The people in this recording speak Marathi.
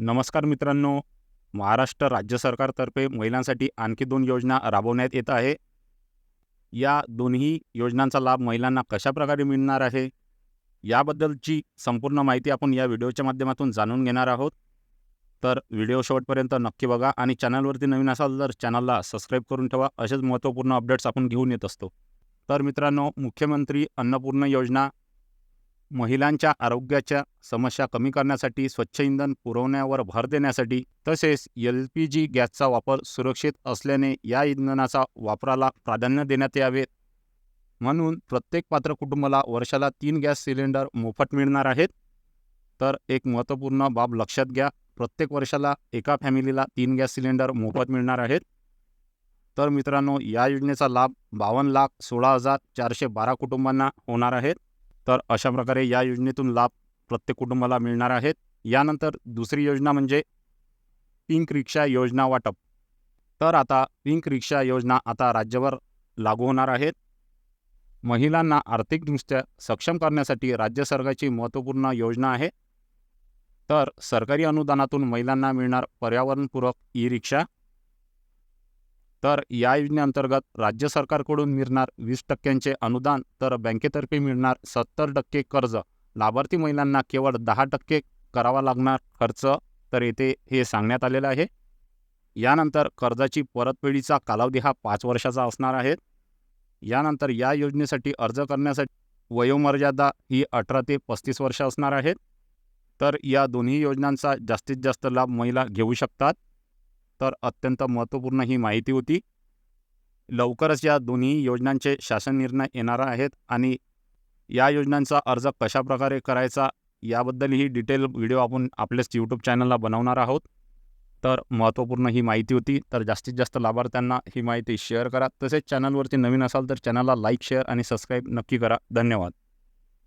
नमस्कार मित्रांनो. महाराष्ट्र राज्य सरकारतर्फे महिलांसाठी आणखी दोन योजना राबवण्यात येत आहे. या दोन्ही योजनांचा लाभ महिलांना कशाप्रकारे मिळणार आहे? याबद्दलची संपूर्ण माहिती आपण या व्हिडिओच्या माध्यमातून जाणून घेणार आहोत. तर व्हिडिओ शेवटपर्यंत नक्की बघा आणि चॅनलवरती नवीन असाल तर चॅनलला सबस्क्राईब करून ठेवा. असेच महत्त्वपूर्ण अपडेट्स आपण घेऊन येत असतो. तर मित्रांनो मुख्यमंत्री अन्नपूर्ण योजना महिलांच्या आरोग्याच्या समस्या कमी करण्यासाठी स्वच्छ इंधन पुरवण्यावर भर देण्यासाठी तसेच एल पी जी गॅसचा वापर सुरक्षित असल्याने या इंधनाचा वापराला प्राधान्य देण्यात यावे. म्हणून प्रत्येक पात्र कुटुंबाला वर्षाला तीन गॅस सिलेंडर मोफत मिळणार आहेत. तर एक महत्त्वपूर्ण बाब लक्षात घ्या प्रत्येक वर्षाला एका फॅमिलीला तीन गॅस सिलेंडर मोफत मिळणार आहेत. तर मित्रांनो या योजनेचा लाभ बावन्न लाख सोळा हजार चारशे बारा कुटुंबांना होणार आहेत तर अशा प्रकारे या योजनेतून लाभ प्रत्येक कुटुंबाला मिळणार आहेत. यानंतर दुसरी योजना म्हणजे पिंक रिक्षा योजना वाटप. तर आता पिंक रिक्षा योजना आता राज्यभर लागू होणार आहेत. महिलांना आर्थिकदृष्ट्या सक्षम करण्यासाठी राज्य सरकारची महत्त्वपूर्ण योजना आहे. तर सरकारी अनुदानातून महिलांना मिळणार पर्यावरणपूरक ई रिक्षा तर या योजनेअंतर्गत राज्य सरकारकडून मिळणार वीस टक्क्यांचे अनुदान तर बँकेतर्फे मिळणार सत्तर टक्के कर्ज. लाभार्थी महिलांना केवळ दहा टक्के करावा लागणार खर्च तर येथे हे सांगण्यात आलेलं आहे. यानंतर कर्जाची परतफेडीचा कालावधी हा पाच वर्षाचा असणार आहे. यानंतर या योजनेसाठी अर्ज करण्यासाठी वयोमर्यादा ही अठरा ते पस्तीस वर्ष असणार आहे. तर या दोन्ही योजनांचा जास्तीत जास्त लाभ महिला घेऊ शकतात. तर अत्यंत महत्त्वपूर्ण ही माहिती होती. लवकरच या दोन्ही योजनांचे शासन निर्णय येणार आहेत आणि या योजनांचा अर्ज कशाप्रकारे करायचा याबद्दलही डिटेल व्हिडिओ आपण आपल्याच यूट्यूब चॅनलला बनवणार आहोत. तर महत्त्वपूर्ण ही माहिती होती. तर जास्तीत जास्त लाभार्थ्यांना ही माहिती शेअर करा. तसेच चॅनलवरती नवीन असाल तर चॅनलला लाईक शेअर आणि सबस्क्राईब नक्की करा. धन्यवाद.